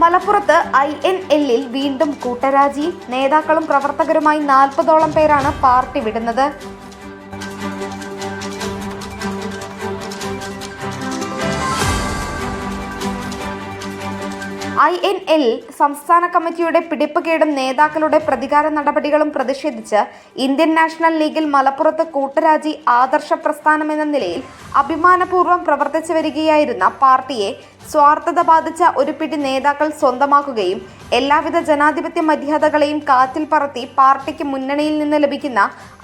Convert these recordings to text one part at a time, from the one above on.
മലപ്പുറത്ത് I N എല്ലിൽ വീണ്ടും കൂട്ടരാജി. നേതാക്കളും പ്രവർത്തകരുമായി നാൽപ്പതോളം പേരാണ് പാർട്ടി വിടുന്നത്. ഐ എൻ എൽ സംസ്ഥാന കമ്മിറ്റിയുടെ പിടിപ്പുകേടും നേതാക്കളുടെ പ്രതികാര നടപടികളും പ്രതിഷേധിച്ച് ഇന്ത്യൻ നാഷണൽ ലീഗിൽ മലപ്പുറത്ത് കൂട്ടരാജി ആദർശ പ്രസ്ഥാനം എന്ന നിലയിൽ അഭിമാനപൂർവം പ്രവർത്തിച്ചു വരികയായിരുന്ന പാർട്ടിയെ സ്വാർത്ഥത ബാധിച്ച ഒരു പിടി നേതാക്കൾ സ്വന്തമാക്കുകയും എല്ലാവിധ ജനാധിപത്യ മര്യാദകളെയും കാറ്റിൽ പറത്തി പാർട്ടിക്ക് മുന്നണിയിൽ നിന്ന് ലഭിക്കുന്ന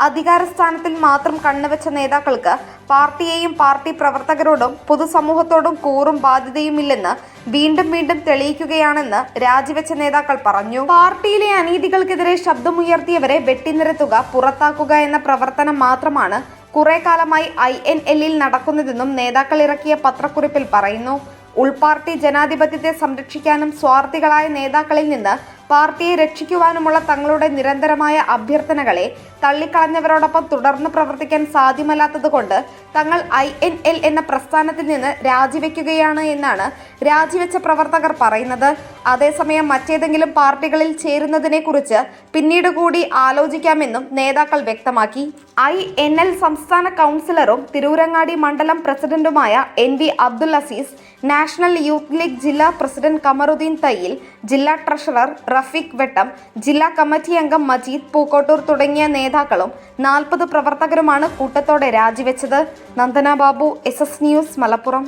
അധികാരസ്ഥാനത്തിൽ മാത്രം കണ്ണുവെച്ച നേതാക്കൾക്ക് പാർട്ടിയെയും പാർട്ടി പ്രവർത്തകരോടും പൊതുസമൂഹത്തോടും കൂറും ബാധ്യതയുമില്ലെന്ന് വീണ്ടും വീണ്ടും തെളിയിക്കുകയാണെന്ന് രാജിവെച്ച നേതാക്കൾ പറഞ്ഞു. പാർട്ടിയിലെ അനീതികൾക്കെതിരെ ശബ്ദമുയർത്തിയവരെ വെട്ടിനിരത്തുക പുറത്താക്കുക എന്ന പ്രവർത്തനം മാത്രമാണ് കുറെ കാലമായി ഐ എൻ എല്ലിൽ നടക്കുന്നതെന്നും നേതാക്കൾ ഇറക്കിയ പത്രക്കുറിപ്പിൽ പറയുന്നു. ഉൾപാർട്ടി ജനാധിപത്യത്തെ സംരക്ഷിക്കാനും സ്വാർത്ഥികളായ നേതാക്കളിൽ നിന്ന് പാർട്ടിയെ രക്ഷിക്കുവാനുമുള്ള തങ്ങളുടെ നിരന്തരമായ അഭ്യർത്ഥനകളെ തള്ളിക്കളഞ്ഞവരോടൊപ്പം തുടർന്ന് പ്രവർത്തിക്കാൻ സാധ്യമല്ലാത്തതുകൊണ്ട് തങ്ങൾ ഐ എൻ എൽ എന്ന പ്രസ്ഥാനത്തിൽ നിന്ന് രാജിവെക്കുകയാണ് എന്നാണ് രാജിവെച്ച പ്രവർത്തകർ പറയുന്നത്. അതേസമയം മറ്റേതെങ്കിലും പാർട്ടികളിൽ ചേരുന്നതിനെക്കുറിച്ച് പിന്നീട് കൂടി ആലോചിക്കാമെന്നും നേതാക്കൾ വ്യക്തമാക്കി. ഐ എൻ എൽ സംസ്ഥാന കൗൺസിലറും തിരൂരങ്ങാടി മണ്ഡലം പ്രസിഡന്റുമായ N V Abdul Azeez National Youth League ജില്ലാ പ്രസിഡന്റ് കമറുദ്ദീൻ തയ്യിൽ ജില്ലാ ട്രഷറർ റഫീഖ് വെട്ടം ജില്ലാ കമ്മിറ്റി അംഗം മജീദ് പൂക്കോട്ടൂർ തുടങ്ങിയ നേതാക്കളും നാൽപ്പത് പ്രവർത്തകരുമാണ് കൂട്ടത്തോടെ രാജിവെച്ചത്. Nandana Babu S S news Malappuram.